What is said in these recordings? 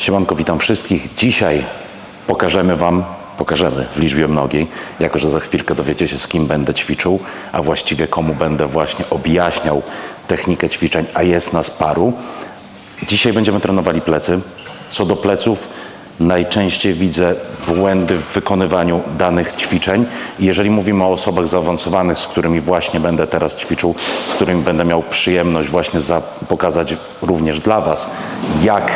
Siemanko, witam wszystkich. Dzisiaj pokażemy Wam, pokażemy w liczbie mnogiej, jako że za chwilkę dowiecie się z kim będę ćwiczył, a właściwie komu będę właśnie objaśniał technikę ćwiczeń, a jest nas paru. Dzisiaj będziemy trenowali plecy. Co do pleców, najczęściej widzę błędy w wykonywaniu danych ćwiczeń. Jeżeli mówimy o osobach zaawansowanych, z którymi właśnie będę teraz ćwiczył, z którymi będę miał przyjemność właśnie za, pokazać również dla Was, jak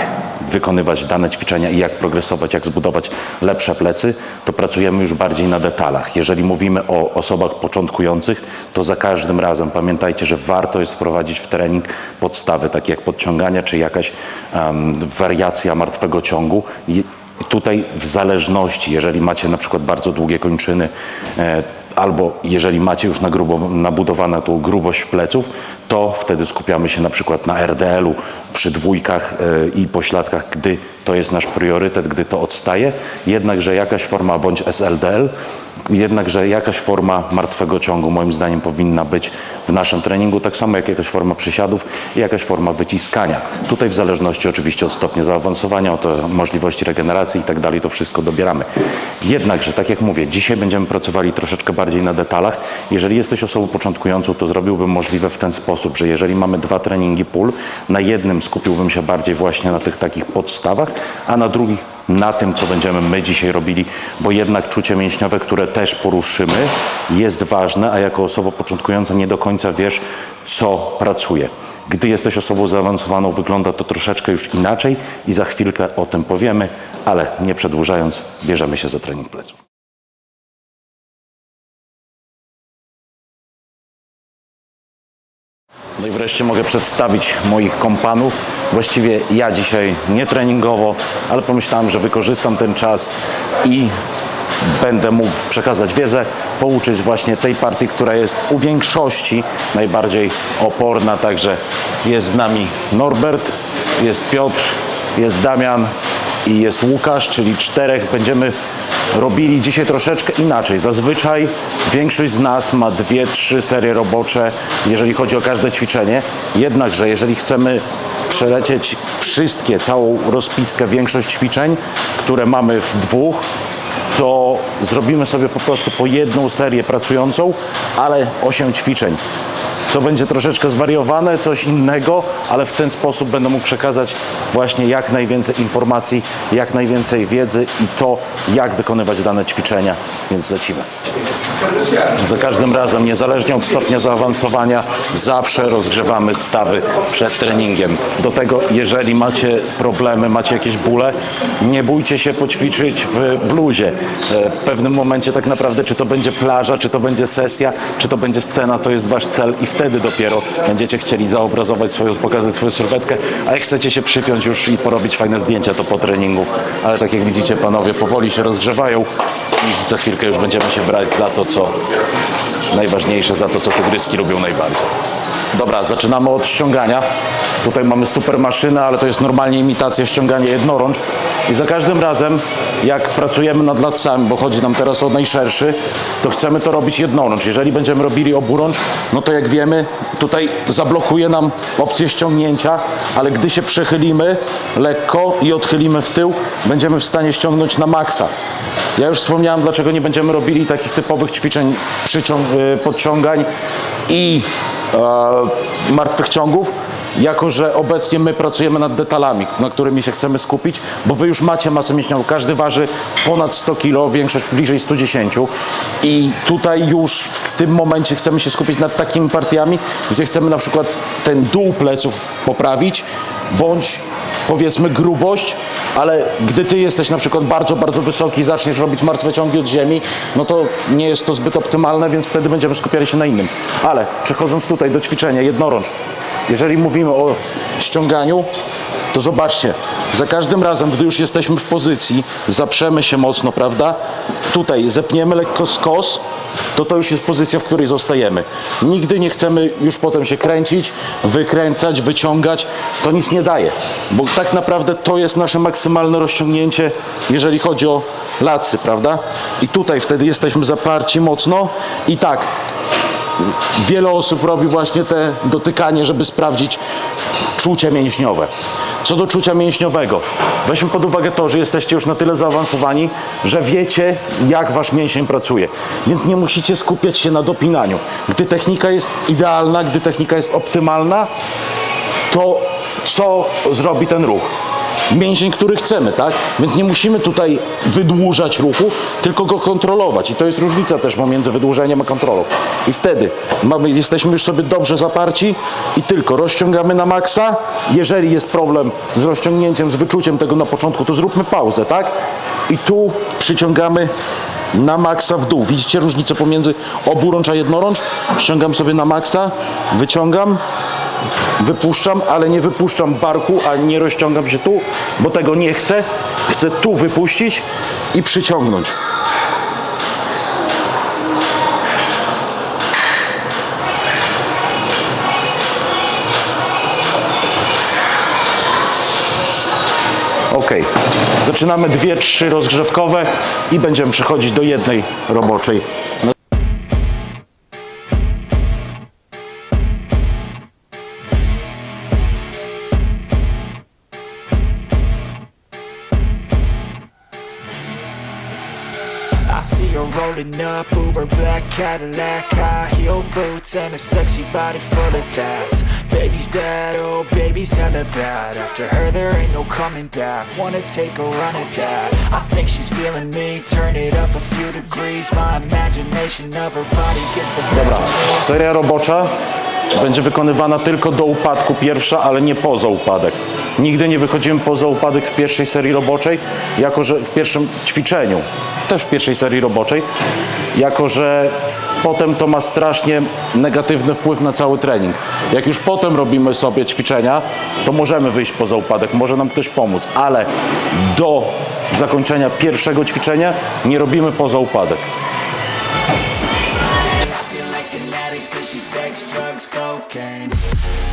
wykonywać dane ćwiczenia i jak progresować, jak zbudować lepsze plecy, to pracujemy już bardziej na detalach. Jeżeli mówimy o osobach początkujących, to za każdym razem pamiętajcie, że warto jest wprowadzić w trening podstawy, takie jak podciągania czy jakaś em, wariacja martwego ciągu. I tutaj w zależności, jeżeli macie na przykład bardzo długie kończyny, e, albo jeżeli macie już nabudowaną tą grubość pleców, to wtedy skupiamy się na przykład na RDL-u przy dwójkach e, i pośladkach, gdy to jest nasz priorytet, gdy to odstaje. Jednakże jakaś forma bądź SLDL, jednakże jakaś forma martwego ciągu moim zdaniem powinna być w naszym treningu, tak samo jak jakaś forma przysiadów i jakaś forma wyciskania. Tutaj w zależności oczywiście od stopnia zaawansowania, od możliwości regeneracji i tak dalej, to wszystko dobieramy. Jednakże, tak jak mówię, dzisiaj będziemy pracowali troszeczkę bardziej na detalach. Jeżeli jesteś osobą początkującą, to zrobiłbym możliwe w ten sposób, że jeżeli mamy dwa treningi pull, na jednym skupiłbym się bardziej właśnie na tych takich podstawach, a na drugich na tym, co będziemy my dzisiaj robili, bo jednak czucie mięśniowe, które też poruszymy, jest ważne, a jako osoba początkująca nie do końca wiesz, co pracuje. Gdy jesteś osobą zaawansowaną, wygląda to troszeczkę już inaczej i za chwilkę o tym powiemy, ale nie przedłużając, bierzemy się za trening pleców. No i wreszcie mogę przedstawić moich kompanów. Właściwie ja dzisiaj nie treningowo, ale pomyślałem, że wykorzystam ten czas i będę mógł przekazać wiedzę, pouczyć właśnie tej partii, która jest u większości najbardziej oporna. Także jest z nami Norbert, jest Piotr, jest Damian i jest Łukasz, czyli czterech. Będziemy robili dzisiaj troszeczkę inaczej. Zazwyczaj większość z nas ma dwie, trzy serie robocze, jeżeli chodzi o każde ćwiczenie. Jednakże, jeżeli chcemy przelecieć wszystkie, całą rozpiskę, większość ćwiczeń, które mamy w dwóch, to zrobimy sobie po prostu po jedną serię pracującą, ale 8 ćwiczeń. To będzie troszeczkę zwariowane, coś innego, ale w ten sposób będę mógł przekazać właśnie jak najwięcej informacji, jak najwięcej wiedzy i to, jak wykonywać dane ćwiczenia, więc lecimy. Za każdym razem, niezależnie od stopnia zaawansowania, zawsze rozgrzewamy stawy przed treningiem. Do tego, jeżeli macie problemy, macie jakieś bóle, nie bójcie się poćwiczyć w bluzie. E, W pewnym momencie tak naprawdę, czy to będzie plaża, czy to będzie sesja, czy to będzie scena, to jest wasz cel i wtedy dopiero będziecie chcieli zaobrazować swoją, pokazać swoją sylwetkę, a jak chcecie się przypiąć już i porobić fajne zdjęcia, to po treningu. Ale tak jak widzicie, panowie powoli się rozgrzewają i za chwilkę już będziemy się brać za to, co najważniejsze, za to, co tygryski lubią najbardziej. Dobra, zaczynamy od ściągania. Tutaj mamy super maszynę, ale to jest normalnie imitacja ściągania jednorącz. I za każdym razem, jak pracujemy nad latcami, bo chodzi nam teraz o najszerszy, to chcemy to robić jednorącz. Jeżeli będziemy robili oburącz, no to jak wiemy, tutaj zablokuje nam opcję ściągnięcia, ale gdy się przechylimy lekko i odchylimy w tył, będziemy w stanie ściągnąć na maksa. Ja już wspomniałem, dlaczego nie będziemy robili takich typowych ćwiczeń przyciąg, y, podciągań i martwych ciągów, jako że obecnie my pracujemy nad detalami, na którymi się chcemy skupić, bo wy już macie masę mięśniową, każdy waży ponad 100 kg, większość bliżej 110 i tutaj już w tym momencie chcemy się skupić nad takimi partiami, gdzie chcemy na przykład ten dół pleców poprawić, bądź powiedzmy grubość, ale gdy ty jesteś na przykład bardzo, bardzo wysoki i zaczniesz robić martwe ciągi od ziemi, no to nie jest to zbyt optymalne, więc wtedy będziemy skupiali się na innym. Ale przechodząc tutaj do ćwiczenia jednorącz, jeżeli mówimy o ściąganiu, to zobaczcie, za każdym razem, gdy już jesteśmy w pozycji, zaprzemy się mocno, prawda? Tutaj zepniemy lekko skos, to to już jest pozycja, w której zostajemy. Nigdy nie chcemy już potem się kręcić, wykręcać, wyciągać. To nic nie daje, bo tak naprawdę to jest nasze maksymalne rozciągnięcie, jeżeli chodzi o lacy, prawda? I tutaj wtedy jesteśmy zaparci mocno i tak, wiele osób robi właśnie te dotykanie, żeby sprawdzić czucie mięśniowe. Co do czucia mięśniowego, weźmy pod uwagę to, że jesteście już na tyle zaawansowani, że wiecie, jak wasz mięsień pracuje. Więc nie musicie skupiać się na dopinaniu. Gdy technika jest idealna, gdy technika jest optymalna, to co zrobi ten ruch? Mięsień, który chcemy, tak? Więc nie musimy tutaj wydłużać ruchu, tylko go kontrolować. I to jest różnica też pomiędzy wydłużeniem a kontrolą. I wtedy mamy, jesteśmy już sobie dobrze zaparci i tylko rozciągamy na maksa. Jeżeli jest problem z rozciągnięciem, z wyczuciem tego na początku, to zróbmy pauzę, tak? I tu przyciągamy na maksa w dół. Widzicie różnicę pomiędzy oburącz a jednorącz? Ściągam sobie na maksa, wyciągam, wypuszczam, ale nie wypuszczam barku, a nie rozciągam się tu, bo tego nie chcę. Chcę tu wypuścić i przyciągnąć. Ok, zaczynamy dwie, trzy rozgrzewkowe i będziemy przechodzić do jednej roboczej. Cadillac, high heel boots, and a sexy body full of tats. Baby's bad, oh baby's hella bad. After her, there ain't no coming back. Wanna take a run at that? I think she's feeling me. Turn it up a few degrees. My imagination of her body gets the best Dobra, of me. seria robocza będzie wykonywana tylko do upadku pierwsza, ale nie poza upadek. Nigdy nie wychodziłem poza upadek w pierwszej serii roboczej, jako że w pierwszym ćwiczeniu, też w pierwszej serii roboczej, jako że potem to ma strasznie negatywny wpływ na cały trening. Jak już potem robimy sobie ćwiczenia, to możemy wyjść poza upadek, może nam ktoś pomóc, ale do zakończenia pierwszego ćwiczenia nie robimy poza upadek. I.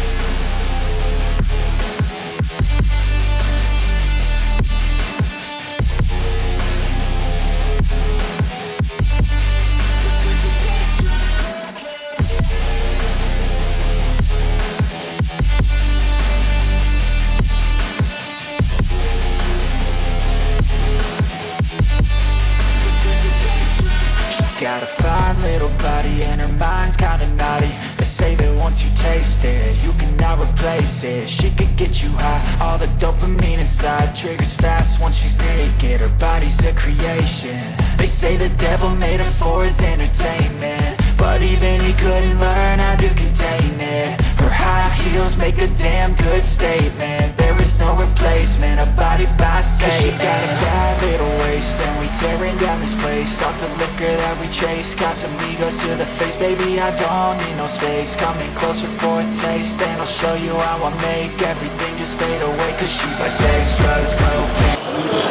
Got a fine little body and her mind's kinda naughty. They say that once you taste it, you cannot replace it. She could get you high, all the dopamine inside Triggers fast once she's naked, her body's a creation. They say the devil made her for his entertainment But even he couldn't learn how to contain it. Her high heels make a damn good statement. There is no replacement, a body by Cause she got a bad little waist And we tearing down this place. Off the liquor that we chase Got some egos to the face. Baby, I don't need no space. Coming closer for a taste And I'll show you how I make Everything just fade away. Cause she's like sex, drugs, cocaine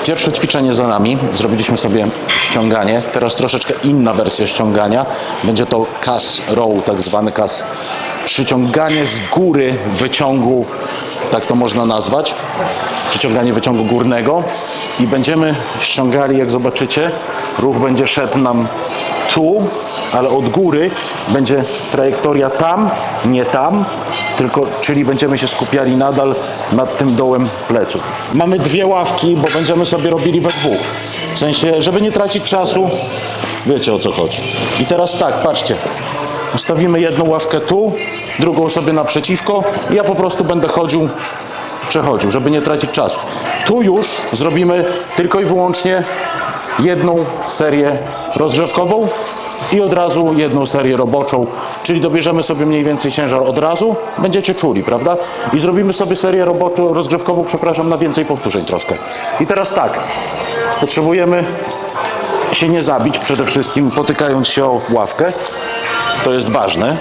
Pierwsze ćwiczenie za nami. Zrobiliśmy sobie ściąganie. Teraz troszeczkę inna wersja ściągania. Będzie to kas row, tak zwany kas. Przyciąganie z góry wyciągu, tak to można nazwać. Przyciąganie wyciągu górnego. I będziemy ściągali, jak zobaczycie. Ruch będzie szedł nam tu, ale od góry będzie trajektoria tam, nie tam, tylko, czyli będziemy się skupiali nadal nad tym dołem pleców. Mamy dwie ławki, bo będziemy sobie robili we dwóch. W sensie, żeby nie tracić czasu, wiecie o co chodzi. I teraz tak, patrzcie, ustawimy jedną ławkę tu, drugą sobie naprzeciwko i ja po prostu będę chodził, przechodził, żeby nie tracić czasu. Tu już zrobimy tylko i wyłącznie jedną serię rozgrzewkową i od razu jedną serię roboczą, czyli dobierzemy sobie mniej więcej ciężar od razu, będziecie czuli, prawda? I zrobimy sobie serię roboczą, rozgrzewkową, przepraszam, na więcej powtórzeń troszkę. I teraz tak, potrzebujemy się nie zabić przede wszystkim, potykając się o ławkę, to jest ważne,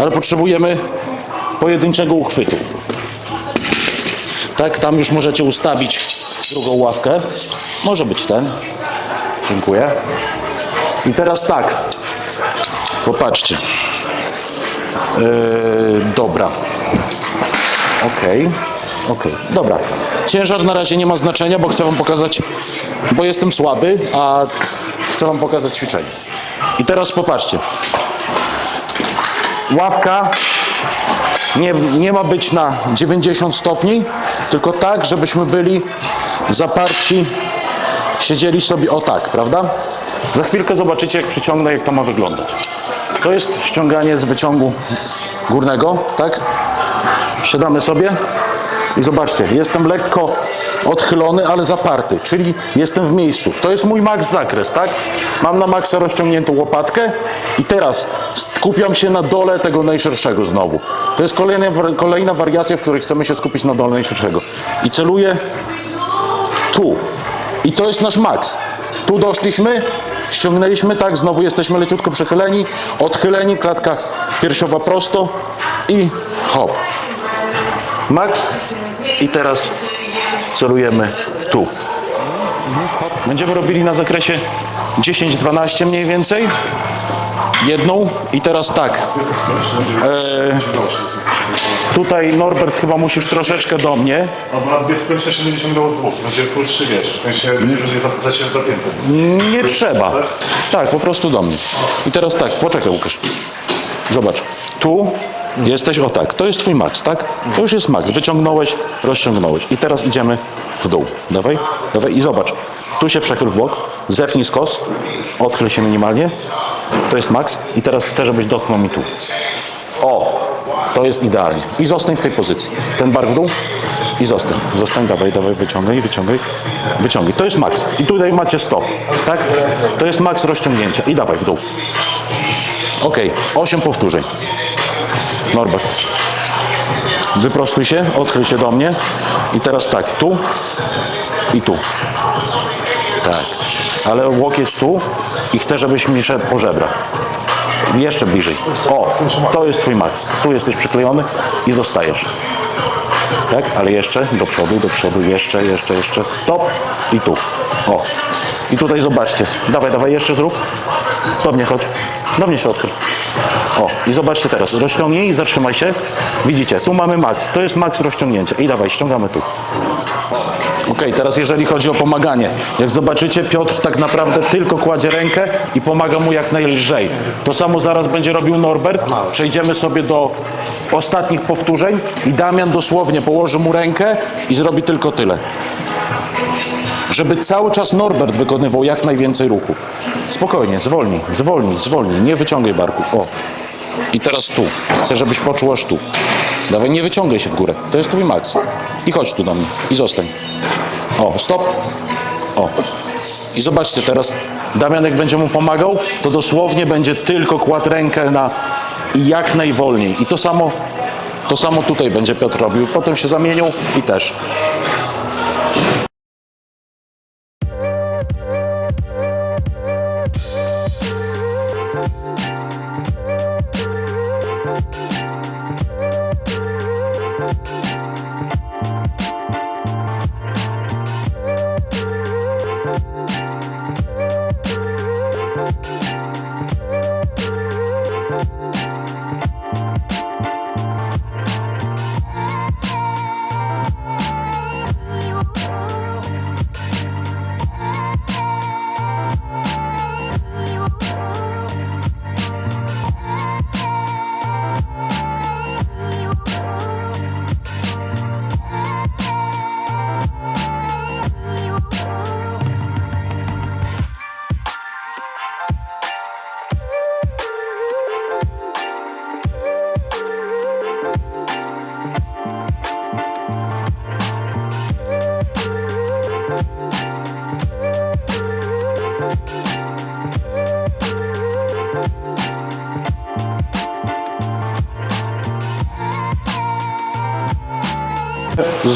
ale potrzebujemy pojedynczego uchwytu. Tak, tam już możecie ustawić drugą ławkę. Może być ten. Dziękuję. I teraz tak. Popatrzcie. Yy, dobra. Okej. Okej. Dobra. Ciężar na razie nie ma znaczenia, bo chcę wam pokazać, bo jestem słaby, a chcę wam pokazać ćwiczenie. I teraz popatrzcie. ławka nie, nie ma być na 90 stopni, tylko tak, żebyśmy byli zaparci, siedzieli sobie o tak, prawda? Za chwilkę zobaczycie, jak przyciągnę, jak to ma wyglądać. To jest ściąganie z wyciągu górnego, tak? Siadamy sobie i zobaczcie, jestem lekko odchylony, ale zaparty, czyli jestem w miejscu. To jest mój max zakres, tak? Mam na maksa rozciągniętą łopatkę i teraz skupiam się na dole tego najszerszego znowu. To jest kolejna, kolejna wariacja, w której chcemy się skupić na dole najszerszego. I celuję tu. I to jest nasz maks. Tu doszliśmy, ściągnęliśmy, tak, znowu jesteśmy leciutko przechyleni, odchyleni, klatka piersiowa prosto i hop. Max. I teraz celujemy tu. Będziemy robili na zakresie 10-12 mniej więcej. Jedną i teraz tak. E, tutaj Norbert chyba musisz troszeczkę do mnie. Bo na dwie w pierwsze się będzie ciągnęło z dwóch, będzie krótszy wiesz, w sensie będzie będzie za- za- zapięty. Nie trzeba. Tak, po prostu do mnie. I teraz tak, poczekaj Łukasz. Zobacz, tu jesteś o tak, to jest twój maks, tak? To już jest maks, wyciągnąłeś, rozciągnąłeś. I teraz idziemy w dół. Dawaj, dawaj i zobacz. Tu się przechyl w bok, zepnij skos, odchyl się minimalnie. To jest maks i teraz chcę, żebyś dotknął mi tu. O, to jest idealnie. I zostań w tej pozycji. Ten bark w dół i zostań. Zostań, dawaj, dawaj, wyciągaj, wyciągaj, wyciągaj. To jest maks. I tutaj macie stop, tak? To jest maks rozciągnięcia. I dawaj w dół. Ok, 8 powtórzeń. Norbert. Wyprostuj się, odkryj się do mnie. I teraz tak, tu i tu. Tak. Ale łokieć tu i chcę, żebyś mi szedł po żebrach. Jeszcze bliżej. O, to jest twój maks. Tu jesteś przyklejony i zostajesz. Tak, ale jeszcze do przodu, do przodu, jeszcze, jeszcze, jeszcze. Stop i tu. O. I tutaj zobaczcie. Dawaj, dawaj, jeszcze zrób. Do mnie chodź. Do mnie się odchyl. O, i zobaczcie teraz. Rozciągnij i zatrzymaj się. Widzicie, tu mamy maks. To jest maks rozciągnięcia. I dawaj, ściągamy tu. Ok, teraz jeżeli chodzi o pomaganie. Jak zobaczycie, Piotr tak naprawdę tylko kładzie rękę i pomaga mu jak najlżej. To samo zaraz będzie robił Norbert. Przejdziemy sobie do ostatnich powtórzeń i Damian dosłownie położy mu rękę i zrobi tylko tyle. Żeby cały czas Norbert wykonywał jak najwięcej ruchu. Spokojnie, zwolnij, zwolnij, zwolnij. Nie wyciągaj barku. O. I teraz tu. Chcę, żebyś poczuł aż tu. Dawaj, nie wyciągaj się w górę. To jest twój maks. I chodź tu do mnie. I zostań. O, stop. O. I zobaczcie teraz, Damian jak będzie mu pomagał, to dosłownie będzie tylko kładł rękę na i jak najwolniej. I to samo, to samo tutaj będzie Piotr robił. Potem się zamienił i też.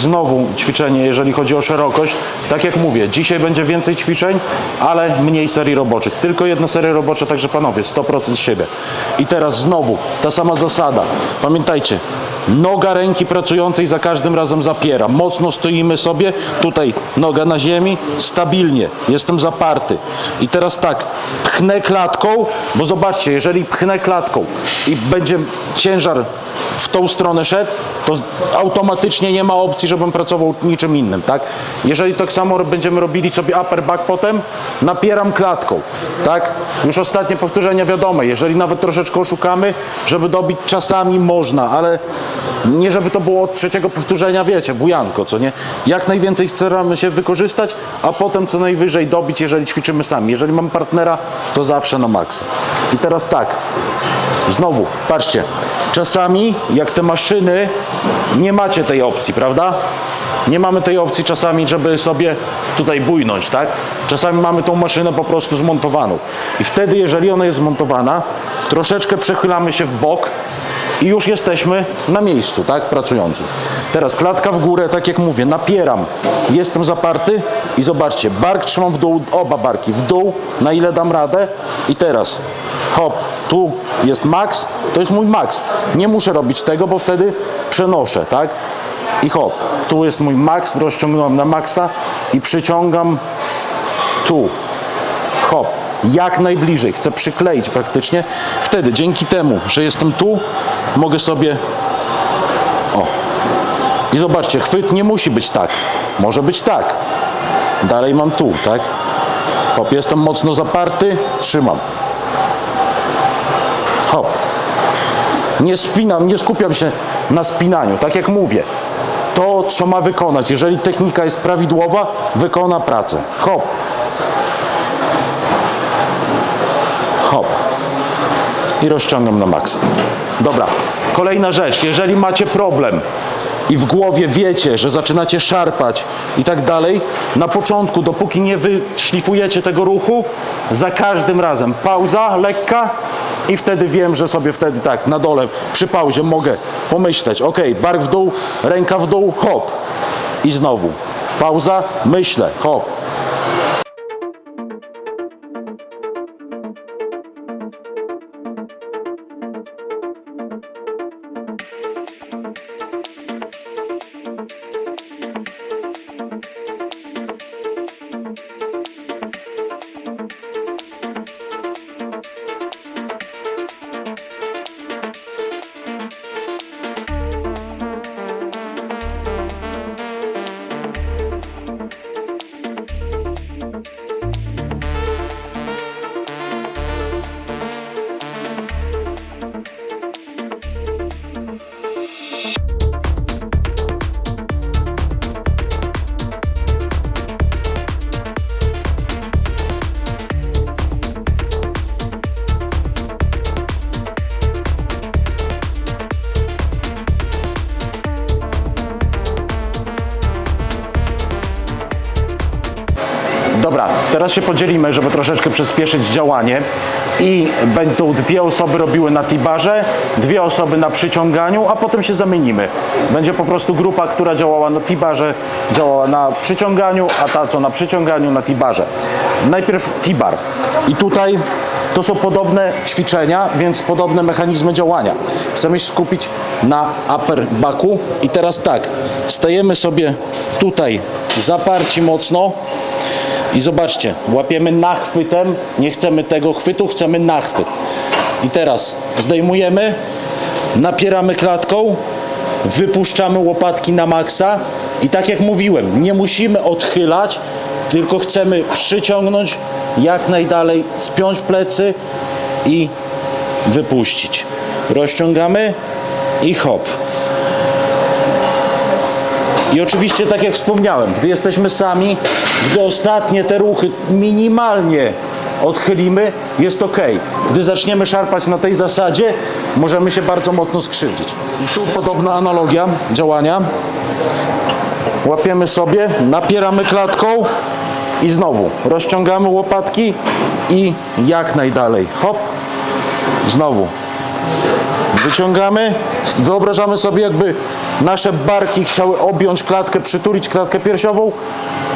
Znowu ćwiczenie, jeżeli chodzi o szerokość. Tak jak mówię, dzisiaj będzie więcej ćwiczeń, ale mniej serii roboczych. Tylko jedna seria robocza, także panowie, 100% z siebie. I teraz znowu ta sama zasada. Pamiętajcie, Noga ręki pracującej za każdym razem zapiera. Mocno stoimy sobie, tutaj noga na ziemi, stabilnie, jestem zaparty. I teraz tak, pchnę klatką, bo zobaczcie, jeżeli pchnę klatką i będzie ciężar w tą stronę szedł, to automatycznie nie ma opcji, żebym pracował niczym innym, tak? Jeżeli tak samo będziemy robili sobie upper back potem, napieram klatką, tak? Już ostatnie powtórzenia wiadome, jeżeli nawet troszeczkę oszukamy, żeby dobić czasami można, ale nie żeby to było od trzeciego powtórzenia, wiecie, bujanko, co nie? Jak najwięcej staramy się wykorzystać, a potem co najwyżej dobić, jeżeli ćwiczymy sami. Jeżeli mam partnera, to zawsze na maksa. I teraz tak, Znowu, patrzcie, czasami jak te maszyny, nie macie tej opcji, prawda? Nie mamy tej opcji czasami, żeby sobie tutaj bujnąć, tak? Czasami mamy tą maszynę po prostu zmontowaną. I wtedy, jeżeli ona jest zmontowana, troszeczkę przechylamy się w bok i już jesteśmy na miejscu, tak? Pracujący. Teraz klatka w górę, tak jak mówię, napieram. Jestem zaparty i zobaczcie, bark trzymam w dół, oba barki w dół, na ile dam radę. I teraz hop, tu jest max, to jest mój max. Nie muszę robić tego, bo wtedy przenoszę, tak? I hop, tu jest mój max, rozciągnąłem na maksa i przyciągam tu. Hop, jak najbliżej, chcę przykleić praktycznie. Wtedy dzięki temu, że jestem tu, mogę sobie o. I zobaczcie, chwyt nie musi być tak. Może być tak. Dalej mam tu, tak? Hop, jestem mocno zaparty, trzymam. Hop. Nie spinam, nie skupiam się na spinaniu, tak jak mówię. To, co ma wykonać, jeżeli technika jest prawidłowa, wykona pracę. Hop. I rozciągam na maksa. Dobra, kolejna rzecz. Jeżeli macie problem i w głowie wiecie, że zaczynacie szarpać i tak dalej, na początku, dopóki nie wyszlifujecie tego ruchu, za każdym razem pauza lekka i wtedy wiem, że sobie wtedy tak na dole przy pauzie mogę pomyśleć, ok, bark w dół, ręka w dół, hop. I znowu pauza, myślę, hop. Teraz się podzielimy, żeby troszeczkę przyspieszyć działanie i będą dwie osoby robiły na tibarze, dwie osoby na przyciąganiu, a potem się zamienimy. Będzie po prostu grupa, która działała na tibarze, działała na przyciąganiu, a ta co na przyciąganiu, na tibarze. Najpierw tibar i tutaj to są podobne ćwiczenia, więc podobne mechanizmy działania. Chcemy się skupić na upper backu i teraz tak, stajemy sobie tutaj zaparci mocno, i zobaczcie, łapiemy nachwytem, nie chcemy tego chwytu, chcemy nachwyt. I teraz zdejmujemy, napieramy klatką, wypuszczamy łopatki na maksa i tak jak mówiłem, nie musimy odchylać, tylko chcemy przyciągnąć jak najdalej, spiąć plecy i wypuścić. Rozciągamy i hop. I oczywiście, tak jak wspomniałem, gdy jesteśmy sami, gdy ostatnie te ruchy minimalnie odchylimy, jest ok. Gdy zaczniemy szarpać na tej zasadzie, możemy się bardzo mocno skrzywdzić. I tu podobna analogia działania. Łapiemy sobie, napieramy klatką i znowu rozciągamy łopatki i jak najdalej. Hop, znowu wyciągamy, wyobrażamy sobie jakby nasze barki chciały objąć klatkę, przytulić klatkę piersiową,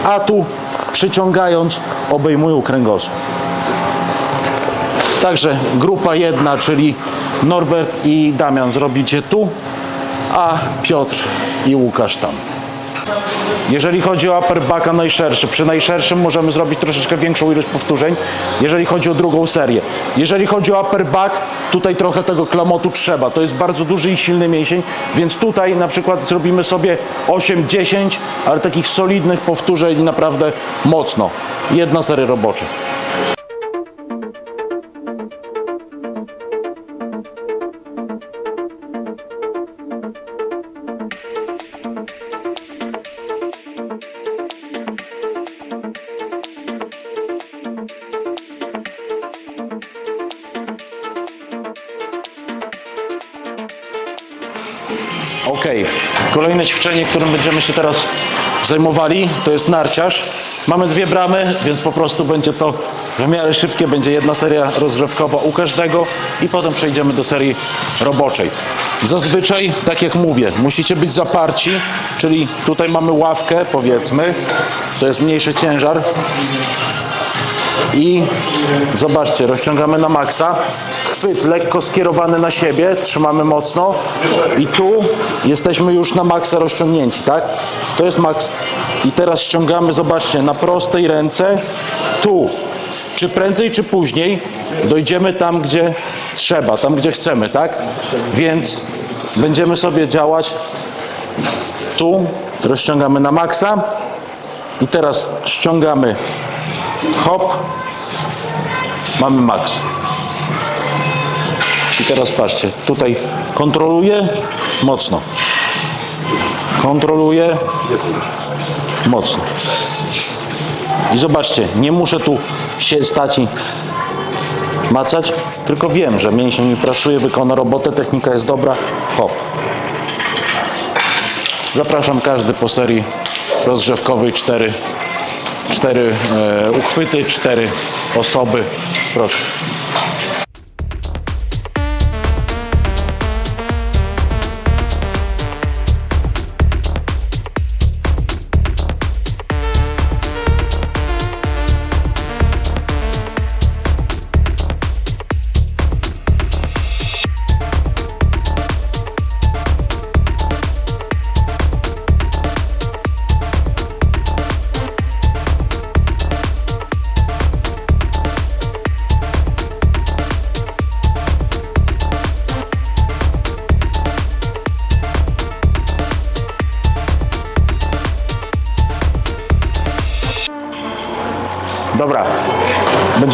a tu przyciągając obejmują kręgosłup. Także grupa jedna, czyli Norbert i Damian zrobicie tu a Piotr i Łukasz tam. Jeżeli chodzi o upper backa najszerszy, przy najszerszym możemy zrobić troszeczkę większą ilość powtórzeń, jeżeli chodzi o drugą serię. Jeżeli chodzi o upper back, tutaj trochę tego klamotu trzeba. To jest bardzo duży i silny mięsień, więc tutaj na przykład zrobimy sobie 8-10, ale takich solidnych powtórzeń naprawdę mocno. Jedna seria robocza. Ćwiczenie, którym będziemy się teraz zajmowali, to jest narciarz. Mamy dwie bramy, więc po prostu będzie to w miarę szybkie. Będzie jedna seria rozgrzewkowa u każdego i potem przejdziemy do serii roboczej. Zazwyczaj, tak jak mówię, musicie być zaparci, czyli tutaj mamy ławkę, powiedzmy, to jest mniejszy ciężar, i zobaczcie, rozciągamy na maksa. Chwyt lekko skierowany na siebie, trzymamy mocno i tu jesteśmy już na maksa rozciągnięci, tak? To jest maks. I teraz ściągamy, zobaczcie, na prostej ręce tu. Czy prędzej, czy później dojdziemy tam, gdzie trzeba, tam, gdzie chcemy, tak? Więc będziemy sobie działać tu, rozciągamy na maksa i teraz ściągamy hop, mamy max. I teraz patrzcie, tutaj kontroluję mocno. Kontroluję mocno. I zobaczcie, nie muszę tu się stać i macać, tylko wiem, że mięsień mi pracuje, wykona robotę, technika jest dobra, hop. Zapraszam każdy po serii rozgrzewkowej 4 cztery e, uchwyty, cztery osoby. Proszę.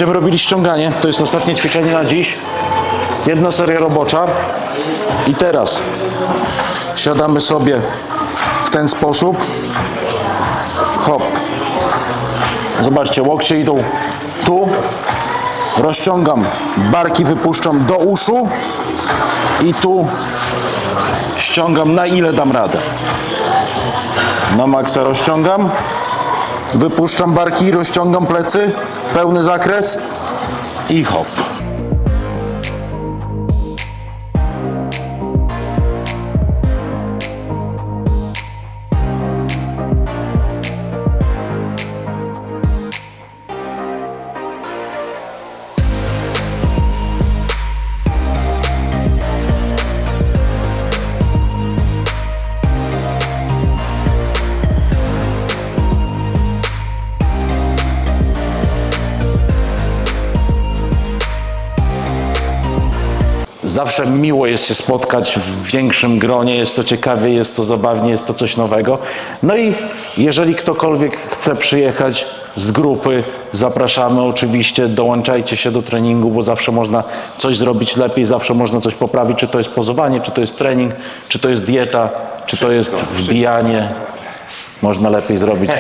Będziemy robili ściąganie. To jest ostatnie ćwiczenie na dziś. Jedna seria robocza. I teraz siadamy sobie w ten sposób. Hop. Zobaczcie, łokcie idą tu. Rozciągam, barki wypuszczam do uszu i tu ściągam na ile dam radę. Na maksa rozciągam. Wypuszczam barki, rozciągam plecy, pełny zakres i hop. Zawsze miło jest się spotkać w większym gronie, jest to ciekawie, jest to zabawnie, jest to coś nowego. No i jeżeli ktokolwiek chce przyjechać z grupy, zapraszamy oczywiście, dołączajcie się do treningu, bo zawsze można coś zrobić lepiej, zawsze można coś poprawić, czy to jest pozowanie, czy to jest trening, czy to jest dieta, czy to jest wbijanie. Można lepiej zrobić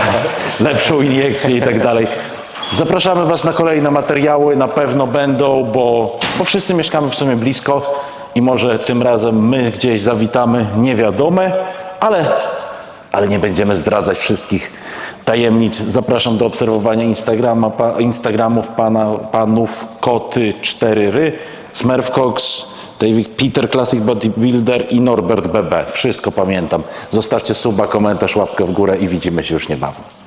lepszą iniekcję i tak dalej. Zapraszamy Was na kolejne materiały, na pewno będą, bo, bo wszyscy mieszkamy w sumie blisko i może tym razem my gdzieś zawitamy niewiadome, ale, ale nie będziemy zdradzać wszystkich tajemnic. Zapraszam do obserwowania Instagrama, pa, Instagramów pana, panów Koty 4 ry, Smurf Cox, David Peter Classic Bodybuilder i Norbert BB. Wszystko pamiętam. Zostawcie suba, komentarz, łapkę w górę i widzimy się już niebawem.